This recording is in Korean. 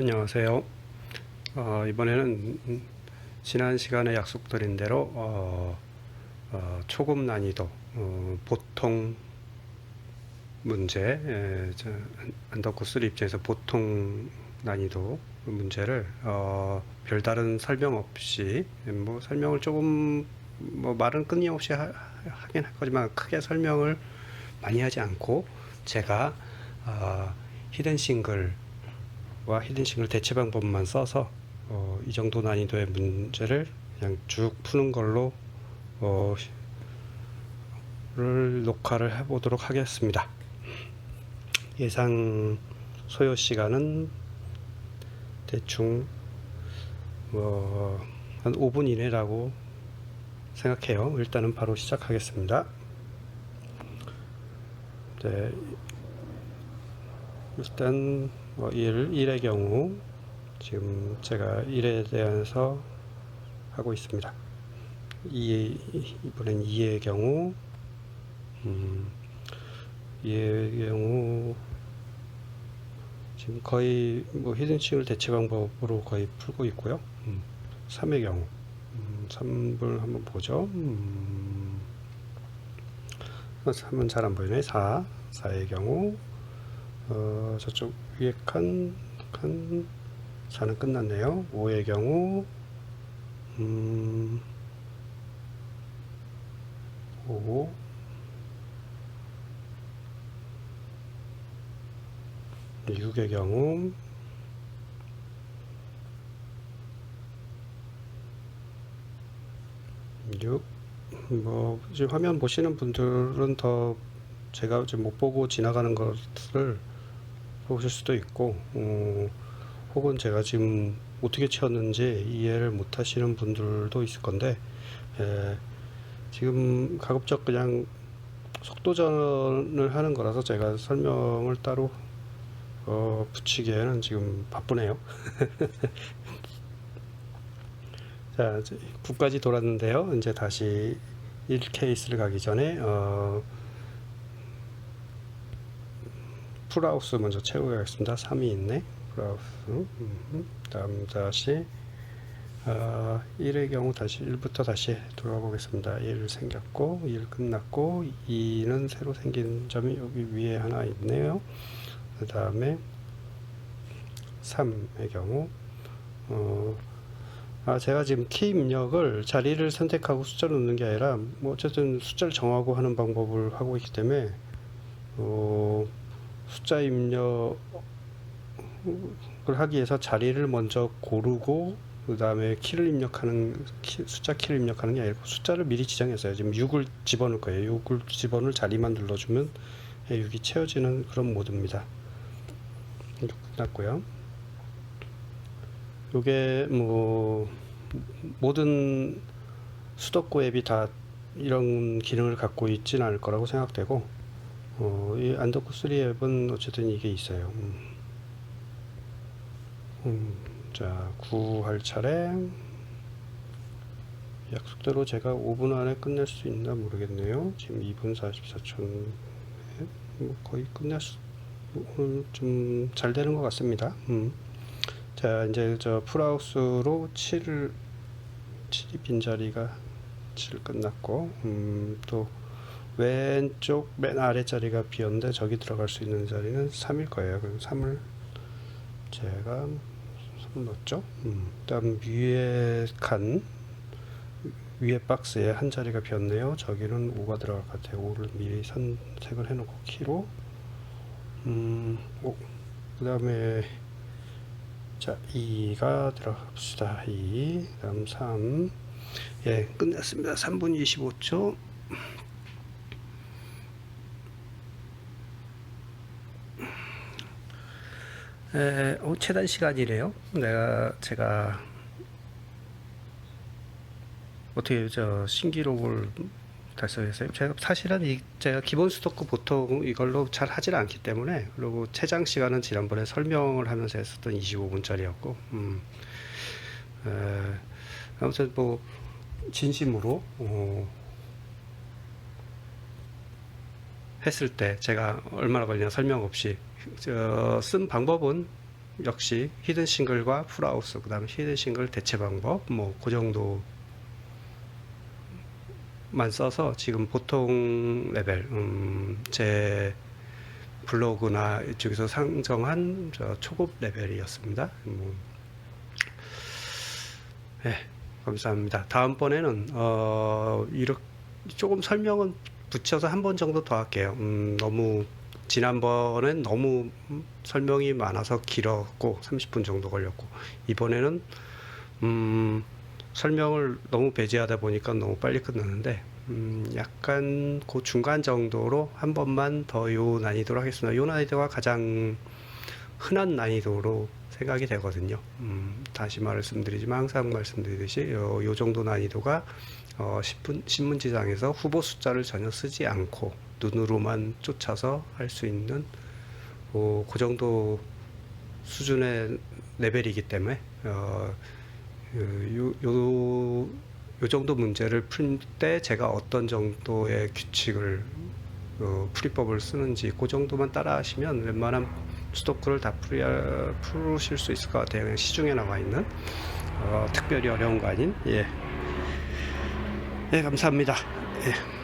안녕하세요. 어, 이번에는 음, 지난 시간에 약속드린 대로 어, 어, 초급 난이도 어, 보통 문제 에, 저, 안더코 3 입장에서 보통 난이도 문제를 어, 별다른 설명 없이 뭐 설명을 조금 뭐 말은 끊임없이 하, 하긴 할 거지만 크게 설명을 많이 하지 않고 제가 어, 히든 싱글 와 히든 싱글 대체 방법만 써서 어, 이 정도 난이도의 문제를 그냥 쭉 푸는 걸로 어, 를 녹화를 해보도록 하겠습니다. 예상 소요 시간은 대충 뭐, 한 5분 이내라고 생각해요. 일단은 바로 시작하겠습니다. 네, 일단 뭐 1, 1의 경우 지금 제가 1에 대해서 하고 있습니다. 2, 이번엔 2의 경우 음, 2의 경우 지금 거의 뭐 히든싱을 대체 방법으로 거의 풀고 있고요. 음, 3의 경우 음, 3을 한번 보죠. 음, 3은 잘 안 보이네. 4, 4의 경우 어, 저쪽 위에 칸, 칸 4는 끝났네요. 5의 경우 음, 5 6의 경우 육, 뭐, 지금 화면 보시는 분들은 더 제가 지금 못 보고 지나가는 것을 보실 수도 있고, 어, 혹은 제가 지금 어떻게 채웠는지 이해를 못 하시는 분들도 있을 건데, 에, 지금 가급적 그냥 속도전을 하는 거라서 제가 설명을 따로 어, 붙이기에는 지금 바쁘네요. 자, 이제 9까지 돌았는데요. 이제 다시 1 케이스를 가기 전에 어, 풀하우스 먼저 채우겠습니다. 3이 있네. 풀하우스. 음, 다음 다시 어, 1의 경우 다시 1부터 다시 돌아가 보겠습니다. 1 생겼고 1 끝났고 2는 새로 생긴 점이 여기 위에 하나 있네요. 그 다음에 3의 경우 어, 아, 제가 지금 키 입력을 자리를 선택하고 숫자를 넣는 게 아니라 뭐 어쨌든 숫자를 정하고 하는 방법을 하고 있기 때문에 어, 숫자 입력을 하기 위해서 자리를 먼저 고르고 그 다음에 키를 입력하는 키, 숫자 키를 입력하는 게 아니고 숫자를 미리 지정했어요. 지금 6을 집어넣을 거예요. 6을 집어넣을 자리만 눌러주면 6이 채워지는 그런 모드입니다. 끝났고요. 요게 뭐 모든 수도코 앱이 다 이런 기능을 갖고 있지는 않을 거라고 생각되고 어, 이 안더코 3 앱은 어쨌든 이게 있어요. 음. 음, 자, 구할 차례. 약속대로 제가 5분 안에 끝낼 수 있나 모르겠네요. 지금 2분 44초. 뭐 거의 끝낼 수, 오늘 좀 잘 되는 것 같습니다. 음. 자, 이제 저 풀하우스로 7을 7이 빈자리가 7 끝났고, 음, 또 왼쪽 맨 아래 자리가 비었는데 저기 들어갈 수 있는 자리는 3일 거예요. 그럼 3을 제가 3 넣었죠. 음, 그다음 위에 칸 위에 박스에 한 자리가 비었네요. 저기는 5가 들어갈 것 같아요. 5를 미리 선택을 해놓고 키로 음, 5. 그 다음에 자 2가 들어갑시다. 2 그다음 3 예, 끝났습니다. 3분 25초 에, 어, 최단 시간이래요. 내가 제가 어떻게 저 신기록을 달성했어요. 제가 사실은 이 제가 기본 수도크 보통 이걸로 잘 하질 않기 때문에 그리고 최장 시간은 지난번에 설명을 하면서 했었던 25분짜리였고, 음, 에, 아무튼 뭐 진심으로 어, 했을 때 제가 얼마나 걸리냐 설명 없이 저, 쓴 방법은 역시 히든 싱글과 풀하우스 그 다음에 히든 싱글 대체 방법 뭐 그 정도만 써서 지금 보통 레벨 음, 제 블로그나 이쪽에서 상정한 저 초급 레벨이었습니다. 뭐, 네, 감사합니다. 다음번에는 어, 이렇게 조금 설명은 붙여서 한 번 정도 더 할게요. 음, 너무 지난번엔 너무 음, 설명이 많아서 길었고 30분 정도 걸렸고 이번에는 음, 설명을 너무 배제하다 보니까 너무 빨리 끝났는데 음, 약간 그 중간 정도로 한 번만 더 요 난이도로 하겠습니다. 요 난이도가 가장 흔한 난이도로 생각이 되거든요. 음, 다시 말씀드리지만 항상 말씀드리듯이 요, 요 정도 난이도가 어, 신문, 신문지상에서 후보 숫자를 전혀 쓰지 않고 눈으로만 쫓아서 할 수 있는 어, 그 정도 수준의 레벨이기 때문에 어, 요, 요, 요 정도 문제를 풀 때 제가 어떤 정도의 규칙을 어, 풀이법을 쓰는지 그 정도만 따라 하시면 웬만한 수도크를 다 풀이, 풀으실 수 있을 것 같아요. 그냥 시중에 나와 있는 어, 특별히 어려운 거 아닌 예. 예, 감사합니다. 예.